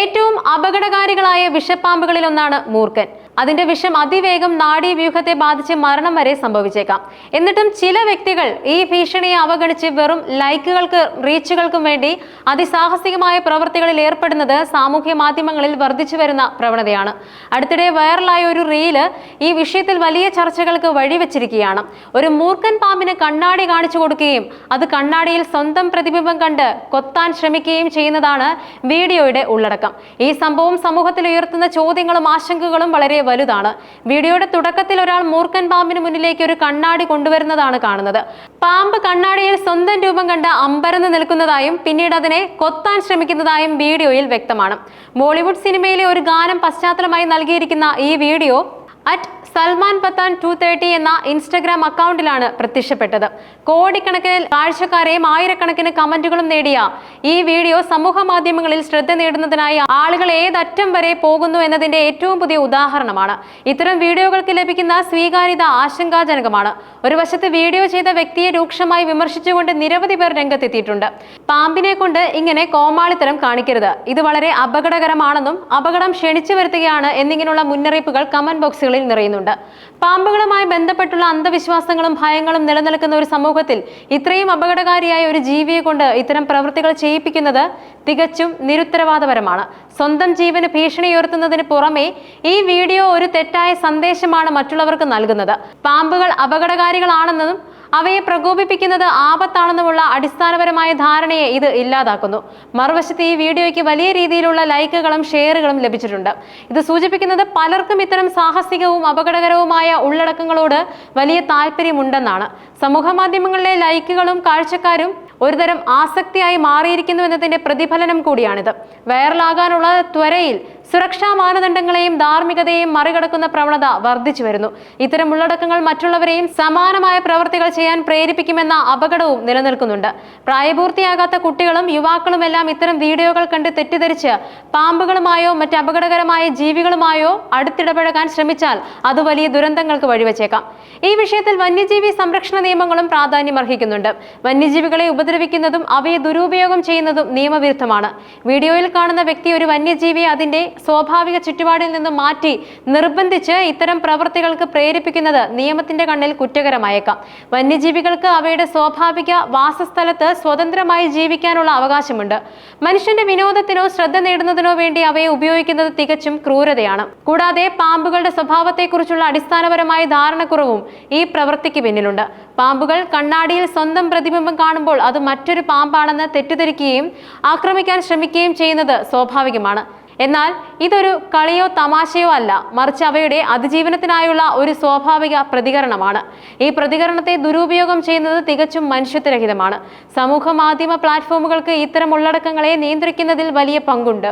ഏറ്റവും അപകടകാരികളായ വിഷപ്പാമ്പുകളിലൊന്നാണ് മൂർഖൻ. അതിന്റെ വിഷം അതിവേഗം നാഡീവ്യൂഹത്തെ ബാധിച്ച് മരണം വരെ സംഭവിച്ചേക്കാം. എന്നിട്ടും ചില വ്യക്തികൾ ഈ ഭീഷണിയെ അവഗണിച്ച് വെറും ലൈക്കുകൾക്ക് റീച്ചുകൾക്കും വേണ്ടി അതിസാഹസികമായ പ്രവൃത്തികളിൽ ഏർപ്പെടുന്നത് സാമൂഹ്യ മാധ്യമങ്ങളിൽ വർദ്ധിച്ചു വരുന്ന പ്രവണതയാണ്. അടുത്തിടെ വൈറലായ ഒരു റീൽ ഈ വിഷയത്തിൽ വലിയ ചർച്ചകൾക്ക് വഴിവെച്ചിരിക്കുകയാണ്. ഒരു മൂർഖൻ പാമ്പിന് കണ്ണാടി കാണിച്ചു കൊടുക്കുകയും അത് കണ്ണാടിയിൽ സ്വന്തം പ്രതിബിംബം കണ്ട് കൊത്താൻ ശ്രമിക്കുകയും ചെയ്യുന്നതാണ് വീഡിയോയുടെ ഉള്ളടക്കം. ഈ സംഭവം സമൂഹത്തിൽ ഉയർത്തുന്ന ചോദ്യങ്ങളും ആശങ്കകളും വളരെ വലുതാണ്. വീഡിയോയുടെ തുടക്കത്തിൽ ഒരാൾ മൂർഖൻ പാമ്പിന് മുന്നിലേക്ക് ഒരു കണ്ണാടി കൊണ്ടുവരുന്നതാണ് കാണുന്നത്. പാമ്പ് കണ്ണാടിയിൽ സ്വന്തം രൂപം കണ്ട് അമ്പരന്ന് നിൽക്കുന്നതായും പിന്നീട് അതിനെ കൊത്താൻ ശ്രമിക്കുന്നതായും വീഡിയോയിൽ വ്യക്തമാണ്. ബോളിവുഡ് സിനിമയിലെ ഒരു ഗാനം പശ്ചാത്തലമായി നൽകിയിരിക്കുന്ന ഈ video at Salman Pathan two thirty എന്ന ഇൻസ്റ്റഗ്രാം അക്കൗണ്ടിലാണ് പ്രത്യക്ഷപ്പെട്ടത്. കോടിക്കണക്കിന് കാഴ്ചക്കാരെയും ആയിരക്കണക്കിന് കമന്റുകളും നേടിയ ഈ വീഡിയോ സമൂഹ മാധ്യമങ്ങളിൽ ശ്രദ്ധ നേടുന്നതിനായി ആളുകൾ ഏതറ്റം വരെ പോകുന്നു എന്നതിന്റെ ഏറ്റവും പുതിയ ഉദാഹരണമാണ്. ഇത്തരം വീഡിയോകൾക്ക് ലഭിക്കുന്ന സ്വീകാര്യത ആശങ്കാജനകമാണ്. ഒരു വശത്ത് വീഡിയോ ചെയ്ത വ്യക്തിയെ രൂക്ഷമായി വിമർശിച്ചുകൊണ്ട് നിരവധി പേർ രംഗത്തെത്തിയിട്ടുണ്ട്. പാമ്പിനെ കൊണ്ട് ഇങ്ങനെ കോമാളിത്തരം കാണിക്കരുത്. ഇത് വളരെ അപകടകരമാണെന്നും അപകടം ക്ഷണിച്ചു വരുത്തുകയാണ് എന്നിങ്ങനെയുള്ള മുന്നറിയിപ്പുകൾ കമന്റ് ബോക്സുകളിൽ നിറയുന്നുണ്ട്. പാമ്പുകളുമായി ബന്ധപ്പെട്ടുള്ള അന്ധവിശ്വാസങ്ങളും ഭയങ്ങളും നിലനിൽക്കുന്ന ഒരു സമൂഹത്തിൽ ഇത്രയും അപകടകാരിയായ ഒരു ജീവിയെ കൊണ്ട് ഇത്തരം പ്രവൃത്തികൾ ചെയ്യിപ്പിക്കുന്നത് തികച്ചും നിരുത്തരവാദപരമാണ്. സ്വന്തം ജീവന് ഭീഷണി ഉയർത്തുന്നതിന് പുറമെ ഈ വീഡിയോ ഒരു തെറ്റായ സന്ദേശമാണ് മറ്റുള്ളവർക്ക് നൽകുന്നത്. പാമ്പുകൾ അപകടകാരികളാണെന്നതും അവയെ പ്രകോപിപ്പിക്കുന്നത് ആപത്താണെന്നുമുള്ള അടിസ്ഥാനപരമായ ധാരണയെ ഇത് ഇല്ലാതാക്കുന്നു. മറുവശത്ത് ഈ വീഡിയോയ്ക്ക് വലിയ രീതിയിലുള്ള ലൈക്കുകളും ഷെയറുകളും ലഭിച്ചിട്ടുണ്ട്. ഇത് സൂചിപ്പിക്കുന്നത് പലർക്കും ഇത്തരം സാഹസികവും അപകടകരവുമായ ഉള്ളടക്കങ്ങളോട് വലിയ താല്പര്യമുണ്ടെന്നാണ്. സമൂഹ മാധ്യമങ്ങളിലെ ലൈക്കുകളും കാഴ്ചക്കാരും ഒരുതരം ആസക്തിയായി മാറിയിരിക്കുന്നു എന്നതിന്റെ പ്രതിഫലനം കൂടിയാണിത്. വൈറലാകാനുള്ള ത്വരയിൽ സുരക്ഷാ മാനദണ്ഡങ്ങളെയും ധാർമ്മികതയെയും മറികടക്കുന്ന പ്രവണത വർദ്ധിച്ചു വരുന്നു. ഇത്തരം ഉള്ളടക്കങ്ങൾ മറ്റുള്ളവരെയും സമാനമായ പ്രവൃത്തികൾ ചെയ്യാൻ പ്രേരിപ്പിക്കുമെന്ന അപകടവും നിലനിൽക്കുന്നുണ്ട്. പ്രായപൂർത്തിയാകാത്ത കുട്ടികളും യുവാക്കളും എല്ലാം ഇത്തരം വീഡിയോകൾ കണ്ട് തെറ്റിദ്ധരിച്ച് പാമ്പുകളുമായോ മറ്റ് അപകടകരമായ ജീവികളുമായോ അടുത്തിടപഴകാൻ ശ്രമിച്ചാൽ അത് വലിയ ദുരന്തങ്ങൾക്ക് വഴിവെച്ചേക്കാം. ഈ വിഷയത്തിൽ വന്യജീവി സംരക്ഷണ നിയമങ്ങളും പ്രാധാന്യം അർഹിക്കുന്നുണ്ട് വന്യജീവികളെ ഉപദ്രവിക്കുന്നതും അവയെ ദുരുപയോഗം ചെയ്യുന്നതും നിയമവിരുദ്ധമാണ്. വീഡിയോയിൽ കാണുന്ന വ്യക്തി ഒരു വന്യജീവിയെ അതിന്റെ സ്വാഭാവിക ചുറ്റുപാടിൽ നിന്ന് മാറ്റി നിർബന്ധിച്ച് ഇത്തരം പ്രവൃത്തികൾക്ക് പ്രേരിപ്പിക്കുന്നത് നിയമത്തിന്റെ കണ്ണിൽ കുറ്റകരമായേക്കാം. വന്യജീവികൾക്ക് അവയുടെ സ്വാഭാവിക വാസസ്ഥലത്ത് സ്വതന്ത്രമായി ജീവിക്കാനുള്ള അവകാശമുണ്ട്. മനുഷ്യന്റെ വിനോദത്തിനോ ശ്രദ്ധ നേടുന്നതിനോ വേണ്ടി അവയെ ഉപയോഗിക്കുന്നത് തികച്ചും ക്രൂരതയാണ്. കൂടാതെ പാമ്പുകളുടെ സ്വഭാവത്തെക്കുറിച്ചുള്ള അടിസ്ഥാനപരമായ ധാരണക്കുറവും ഈ പ്രവൃത്തിക്ക് പിന്നിലുണ്ട്. പാമ്പുകൾ കണ്ണാടിയിൽ സ്വന്തം പ്രതിബിംബം കാണുമ്പോൾ അത് മറ്റൊരു പാമ്പാണെന്ന് തെറ്റിദ്ധരിക്കുകയും ആക്രമിക്കാൻ ശ്രമിക്കുകയും ചെയ്യുന്നത് സ്വാഭാവികമാണ്. എന്നാൽ ഇതൊരു കളിയോ തമാശയോ അല്ല. മറിച്ച് അവയുടെ അതിജീവനത്തിനായുള്ള ഒരു സ്വാഭാവിക പ്രതികരണമാണ്. ഈ പ്രതികരണത്തെ ദുരുപയോഗം ചെയ്യുന്നത് തികച്ചും മനുഷ്യത്വരഹിതമാണ്. സമൂഹ മാധ്യമ പ്ലാറ്റ്ഫോമുകൾക്ക് ഇത്തരം ഉള്ളടക്കങ്ങളെ നിയന്ത്രിക്കുന്നതിൽ വലിയ പങ്കുണ്ട്.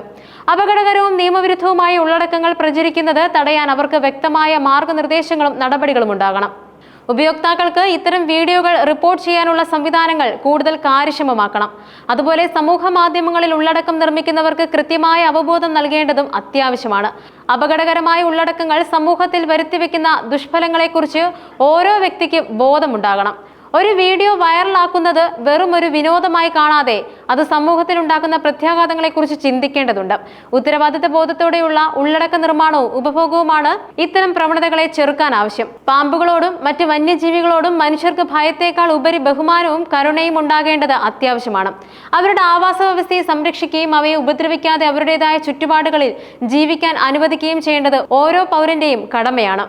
അപകടകരവും നിയമവിരുദ്ധവുമായ ഉള്ളടക്കങ്ങൾ പ്രചരിക്കുന്നത് തടയാൻ അവർക്ക് വ്യക്തമായ മാർഗനിർദ്ദേശങ്ങളും നടപടികളും ഉണ്ടാകണം ഉപയോക്താക്കൾക്ക് ഇത്തരം വീഡിയോകൾ റിപ്പോർട്ട് ചെയ്യാനുള്ള സംവിധാനങ്ങൾ കൂടുതൽ കാര്യക്ഷമമാക്കണം. അതുപോലെ സമൂഹ മാധ്യമങ്ങളിൽ ഉള്ളടക്കം നിർമ്മിക്കുന്നവർക്ക് കൃത്യമായ അവബോധം നൽകേണ്ടതും അത്യാവശ്യമാണ്. അപകടകരമായ ഉള്ളടക്കങ്ങൾ സമൂഹത്തിൽ വരുത്തിവെക്കുന്ന ദുഷ്ഫലങ്ങളെക്കുറിച്ച് ഓരോ വ്യക്തിക്കും ബോധമുണ്ടാകണം. ഒരു വീഡിയോ വൈറലാക്കുന്നത് വെറും ഒരു വിനോദമായി കാണാതെ അത് സമൂഹത്തിൽ ഉണ്ടാക്കുന്ന പ്രത്യാഘാതങ്ങളെക്കുറിച്ച് ചിന്തിക്കേണ്ടതുണ്ട്. ഉത്തരവാദിത്ത ബോധത്തോടെയുള്ള ഉള്ളടക്ക നിർമ്മാണവും ഉപഭോഗവുമാണ് ഇത്തരം പ്രവണതകളെ ചെറുക്കാൻ ആവശ്യം. പാമ്പുകളോടും മറ്റ് വന്യജീവികളോടും മനുഷ്യർക്ക് ഭയത്തേക്കാൾ ഉപരി ബഹുമാനവും കരുണയും ഉണ്ടാകേണ്ടത് അത്യാവശ്യമാണ്. അവരുടെ ആവാസ വ്യവസ്ഥയെ സംരക്ഷിക്കുകയും അവയെ ഉപദ്രവിക്കാതെ അവരുടേതായ ചുറ്റുപാടുകളിൽ ജീവിക്കാൻ അനുവദിക്കുകയും ചെയ്യേണ്ടത് ഓരോ പൗരന്റെയും കടമയാണ്.